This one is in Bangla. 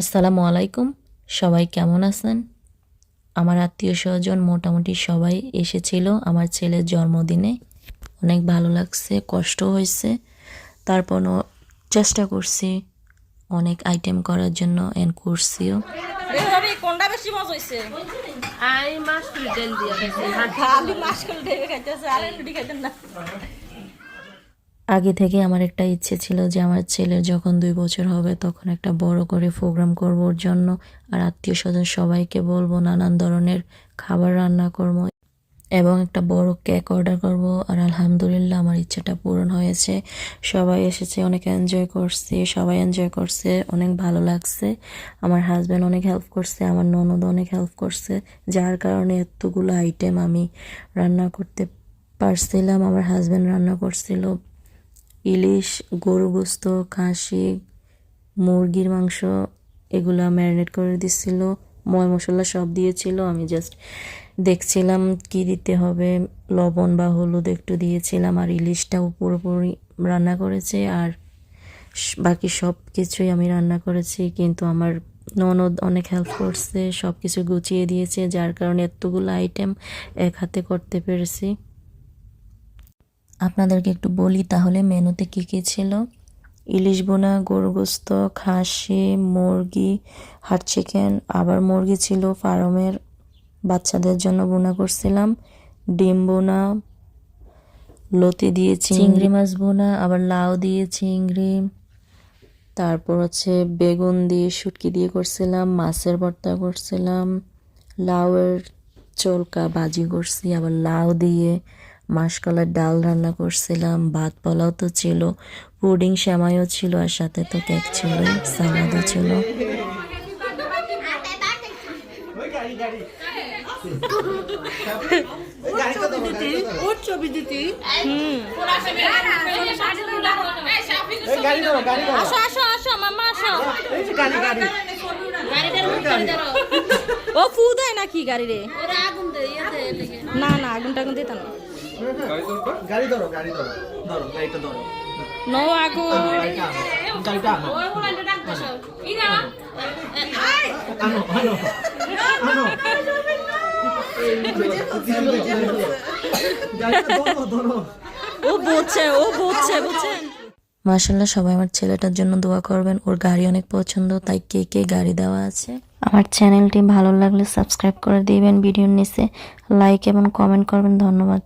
আসসালামু আলাইকুম। সবাই কেমন আছেন? আমার আত্মীয় স্বজন মোটামুটি সবাই এসেছিল আমার ছেলের জন্মদিনে। অনেক ভালো লাগছে কষ্ট হয়েছে। তারপরও চেষ্টা করছি অনেক আইটেম করার জন্য এন্ড করছিও। কোনটা বেশি মজা হইছে? আই তেল দিয়ে খালি ঢেকে খাইতেছে আর খাইতেন না। আগে থেকে আমার একটা ইচ্ছে ছিল যে আমার ছেলের যখন দুই বছর হবে তখন একটা বড় করে প্রোগ্রাম করব ওর জন্য। আর আত্মীয় স্বজন সবাইকে বলব নানান ধরনের খাবার রান্না করব এবং একটা বড় কেক অর্ডার করব। আর আলহামদুলিল্লাহ আমার ইচ্ছাটা পূরণ হয়েছে। সবাই এসেছে, অনেক এনজয় করছে, সবাই এনজয় করছে, অনেক ভালো লাগছে। আমার হাজব্যান্ড অনেক হেল্প করছে, আমার ননদ অনেক হেল্প করছে। যার কারণে এতগুলো আইটেম আমি রান্না করতে পারছিলাম, আমার হাজব্যান্ড রান্না করছিল। ইলিশ গরু গোস্ত, খাসি, মুরগির মাংস, এগুলো ম্যারিনেট করে দিচ্ছিল ময় মশলা সব দিয়েছিল। আমি জাস্ট দেখছিলাম কি দিতে হবে। লবণ বা হলুদ একটু দিয়েছিলাম আর ইলিশটাও পুরোপুরি রান্না করেছে আর বাকি সব কিছুই আমি রান্না করেছি। কিন্তু আমার ননদ অনেক হেল্প করছে সব কিছু গুছিয়ে দিয়েছে, যার কারণে এতগুলো আইটেম এক হাতে করতে পেরেছি। আপনাদেরকে একটু বলি তাহলে মেনুতে কী কী ছিল? ইলিশ বোনা গরু গোস্ত, খাসি, মুরগি, হাট চিকেন, আবার মুরগি ছিল ফার্মের। বাচ্চাদের জন্য বোনা করছিলাম। ডিম বোনা লতি দিয়ে চিংড়ি। মাছ বোনা আবার লাউ দিয়ে চিংড়ি। তারপর হচ্ছে বেগুন দিয়ে শুটকি দিয়ে করছিলাম, মাছের ভর্তা করছিলাম, লাউয়ের চলকা বাজি করছি, আবার লাউ দিয়ে মাসকলার ডাল রান্না করছিলাম ভাত পোলাও তো ছিল পুডিং শ্যামাইও ছিল আর সাথে তো কেক ছিল সালাদও ছিল। আসো আসো আসো মাম্মা আসো ও ফু দেয় নাকি গাড়ি রে না না আগুন টাগুন দিতাম না। গাড়ি ধরো গাড়ি ধরো ধরো। গাড়িটা ধরো। নো আগুন। গাড়িটা আনো। আনো। আনো। আনো আনো। গাড়িটা ধরো ধরো ও বুঝছে ও বুঝছে বুঝছেন মাসাল্লাহ সবাই আমার ছেলেটার জন্য দোয়া করবেন। ওর গাড়ি অনেক পছন্দ তাই কে কে গাড়ি দেওয়া আছে? আমার চ্যানেলটি ভালো লাগলে সাবস্ক্রাইব করে দিবেন ভিডিওর নিচে। লাইক এবং কমেন্ট করবেন। ধন্যবাদ।